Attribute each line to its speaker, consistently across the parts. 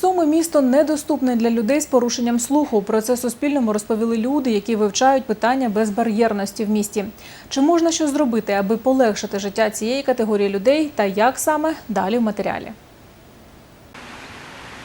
Speaker 1: Суми місто недоступне для людей з порушенням слуху. Про це Суспільному розповіли люди, які вивчають питання безбар'єрності в місті. Чи можна що зробити, аби полегшити життя цієї категорії людей, та як саме далі в матеріалі?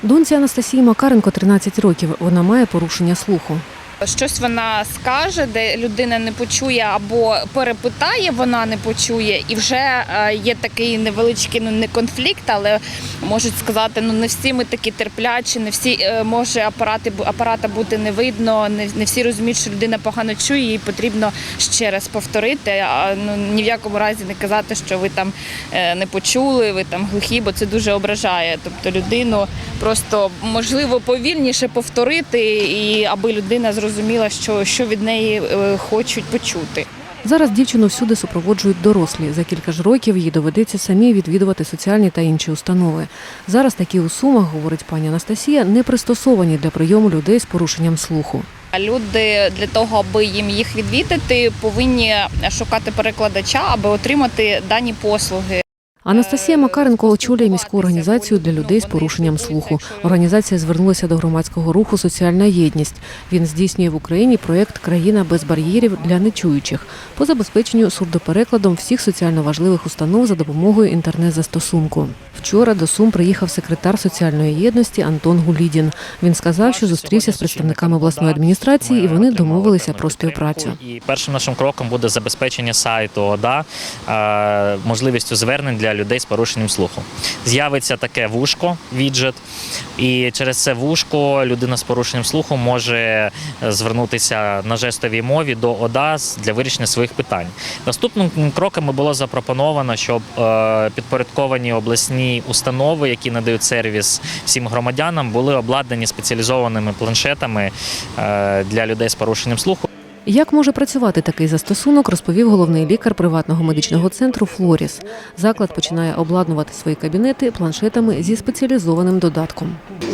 Speaker 2: Донці Анастасії Макаренко 13 років. Вона має порушення слуху.
Speaker 3: Щось вона скаже, де людина не почує або перепитає, вона не почує, і вже е, є такий невеличкий ну не конфлікт, але можуть сказати, ну не всі ми такі терплячі, не всі е, може апарати апарата бути не видно, не, не всі розуміють, що людина погано чує, їй потрібно ще раз повторити. А ну ні в якому разі не казати, що ви там е, не почули, ви там глухі, бо це дуже ображає. Тобто людину просто можливо повільніше повторити, і аби людина зрозуміла, що, що від неї е, хочуть почути.
Speaker 2: Зараз дівчину всюди супроводжують дорослі. За кілька ж років їй доведеться самі відвідувати соціальні та інші установи. Зараз такі у сумах, говорить пані Анастасія, не пристосовані для прийому людей з порушенням слуху.
Speaker 3: Люди для того, аби їм їх відвідати, повинні шукати перекладача, аби отримати дані послуги.
Speaker 2: Анастасія Макаренко очолює міську організацію для людей з порушенням слуху. Організація звернулася до громадського руху Соціальна єдність. Він здійснює в Україні проєкт Країна без бар'єрів для нечуючих по забезпеченню сурдоперекладом всіх соціально важливих установ за допомогою інтернет-застосунку. Вчора до Сум приїхав секретар соціальної єдності Антон Гулідін. Він сказав, що зустрівся з представниками обласної адміністрації, і вони домовилися про співпрацю.
Speaker 4: І першим нашим кроком буде забезпечення сайту ОДА е, можливістю звернень для людей з порушенням слуху. З'явиться таке вушко, віджит, і через це вушко людина з порушенням слуху може е, звернутися на жестовій мові до ОДА для вирішення своїх питань. Наступним кроком було запропоновано, щоб е, підпорядковані обласні установи, які надають сервіс всім громадянам, були обладнані спеціалізованими планшетами е, для людей з порушенням слуху.
Speaker 2: Як може працювати такий застосунок, розповів головний лікар приватного медичного центру Флоріс. Заклад починає обладнувати свої кабінети планшетами зі спеціалізованим додатком.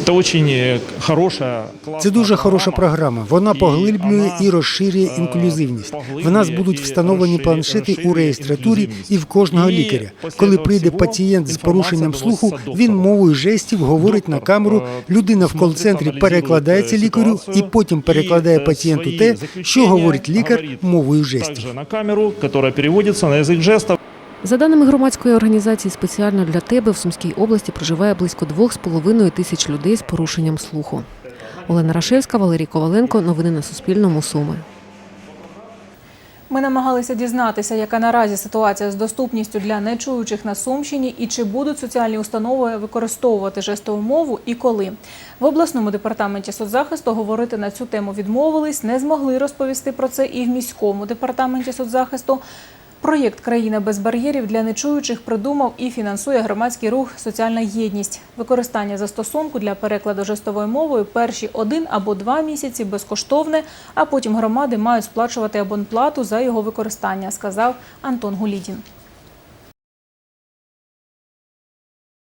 Speaker 5: Це дуже хороша,
Speaker 6: Це дуже хороша програма. Вона поглиблює і розширює інклюзивність. В нас будуть встановлені планшети у реєстратурі і в кожного лікаря. Коли прийде пацієнт з порушенням слуху, він мовою жестів говорить на камеру. Людина в кол-центрі перекладається лікарю і потім перекладає пацієнту те, що говорить лікар мовою жестів.
Speaker 5: На камеру, яка переводиться на язик жестів.
Speaker 2: За даними громадської організації, спеціально для тебе в Сумській області проживає близько 2,5 тисяч людей з порушенням слуху. Олена Рашевська, Валерій Коваленко. Новини на Суспільному. Суми.
Speaker 1: Ми намагалися дізнатися, яка наразі ситуація з доступністю для нечуючих на Сумщині і чи будуть соціальні установи використовувати жестову мову і коли. В обласному департаменті соцзахисту говорити на цю тему відмовились, не змогли розповісти про це і в міському департаменті соцзахисту. Проєкт Країна без бар'єрів для нечуючих придумав і фінансує громадський рух Соціальна єдність. Використання застосунку для перекладу жестовою мовою перші один або два місяці безкоштовне, а потім громади мають сплачувати абонплату за його використання, сказав Антон Гулідін.